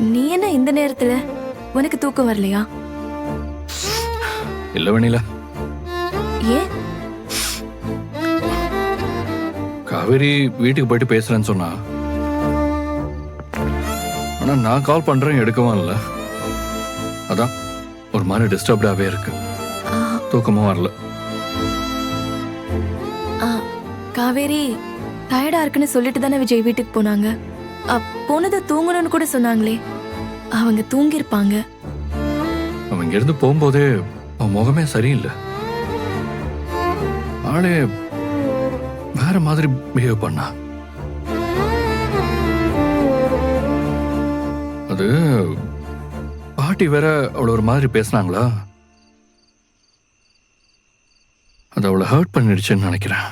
நீ என்ன இந்த நேரத்துல? உனக்கு தூக்கம் வரலையா? இல்ல வெண்ணிலா. ஏன் காவேரி வீட்டுக்கு போயிட்டு பேசுறேன்னு சொன்னா. ஆனா நான் கால் பண்றேன் எடுக்கவும் இல்ல. அதான் ஒரு மாதிரி டிஸ்டர்ப்டாவே இருக்கு. தூக்கமும் வரல. காவேரி டயர்டா இருக்குன்னு சொல்லிட்டு தானே விஜய் வீட்டுக்கு போனாங்க? போனது தூங்கணும்னு கூட சொன்னாங்களே. அவங்க தூங்கியிருப்பாங்க. அவன் இங்கிருந்து போகும்போதே அவன் முகமே சரியில்லை. ஆளே வேற மாதிரி பிஹேவ் பண்ணா. அது பாட்டி வேற அவளை ஒரு மாதிரி பேசுனாங்களா? அது அவளை ஹர்ட் பண்ணிடுச்சுன்னு நினைக்கிறேன்.